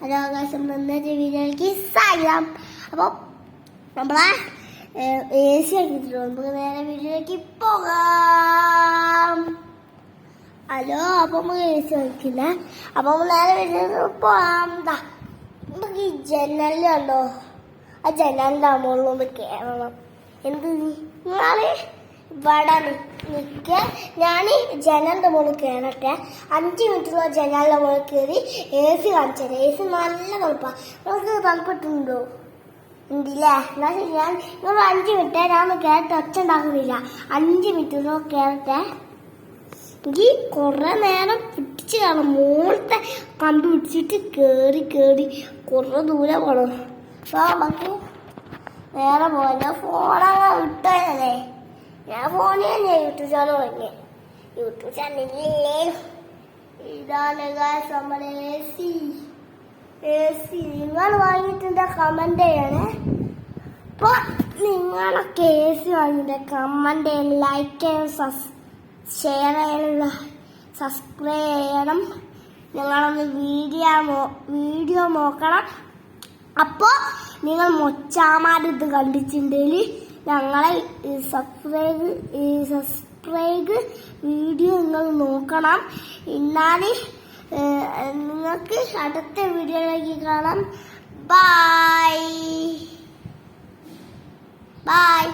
Hello ആകാശം ജീവിതത്തിലേക്ക് സ്വാഗതം അപ്പോൾ നമ്മളെ എ സി എടുത്തിട്ടുണ്ട്. നമുക്ക് നേരെ വീട്ടിലേക്ക് പോകാം. ഹലോ അപ്പോൾ നമുക്ക് എ സി വയ്ക്കില്ല അപ്പോൾ നമ്മൾ നേരെ വീട്ടിലേക്ക് പോകാം. ദാ നമുക്ക് ഈ ജനലുണ്ടോ ആ ജനലിന്റെ മുകളിലൊന്ന് കയറണം എന്ത് നിങ്ങൾ ഇവിടെ നിൽക്കുക ഞാൻ ജനലിന്റെ മുകളിൽ കയറട്ടെ അഞ്ച് മിനിറ്റുള്ള ജനലിന്റെ മുകളിൽ കയറി എ സി കാണിച്ചത് എ സി നല്ല തണുപ്പാണ് നമുക്ക് തണുപ്പിട്ടുണ്ടോ? ഉണ്ടല്ലേ? എന്നാ ശരി ഞാൻ നിങ്ങൾ അഞ്ച് മിനിറ്റ് ഞാൻ കയറട്ടെ ഒച്ച ഉണ്ടാക്കുന്നില്ല. അഞ്ച് മിനിറ്റുള്ള കയറട്ടെ എനിക്ക് കുറേ നേരം പിടിച്ച് കാണും. മുകളിലത്തെ കമ്പി പിടിച്ചിട്ട് കയറി കയറി കുറേ ദൂരെ പോകണം അപ്പോൾ നമുക്ക് നേരെ പോലെ ഫോണങ്ങ് വിട്ടതല്ലേ ഞാൻ ഫോണിൽ തന്നെ യൂട്യൂബ് ചാനൽ തുടങ്ങിയത് യൂട്യൂബ് ചാനലില്ലേ ഇതാണ് നമ്മുടെ എ സി എ സി നിങ്ങൾ വാങ്ങിയിട്ടുണ്ട് കമന്റ് ചെയ്യണേ അപ്പൊ നിങ്ങളൊക്കെ എ സി വാങ്ങിയിട്ട് കമന്റ് ചെയ്യണം ലൈക്ക് ചെയ്യണം ഷെയർ ചെയ്യണം സബ്സ്ക്രൈബ് ചെയ്യണം. നിങ്ങളൊന്ന് വീഡിയോ വീഡിയോ നോക്കണം. അപ്പോൾ നിങ്ങൾ മൊച്ചാമാരിത് കണ്ടിട്ടുണ്ടെങ്കിൽ ഞങ്ങളെ സബ്സ്ക്രൈബ് സബ്സ്ക്രൈബ് വീഡിയോ നിങ്ങൾ നോക്കണം. എന്നാൽ നിങ്ങൾക്ക് അടുത്ത വീഡിയോയിലേക്ക് കാണാം. Bye bye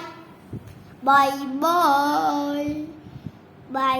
bye bye bye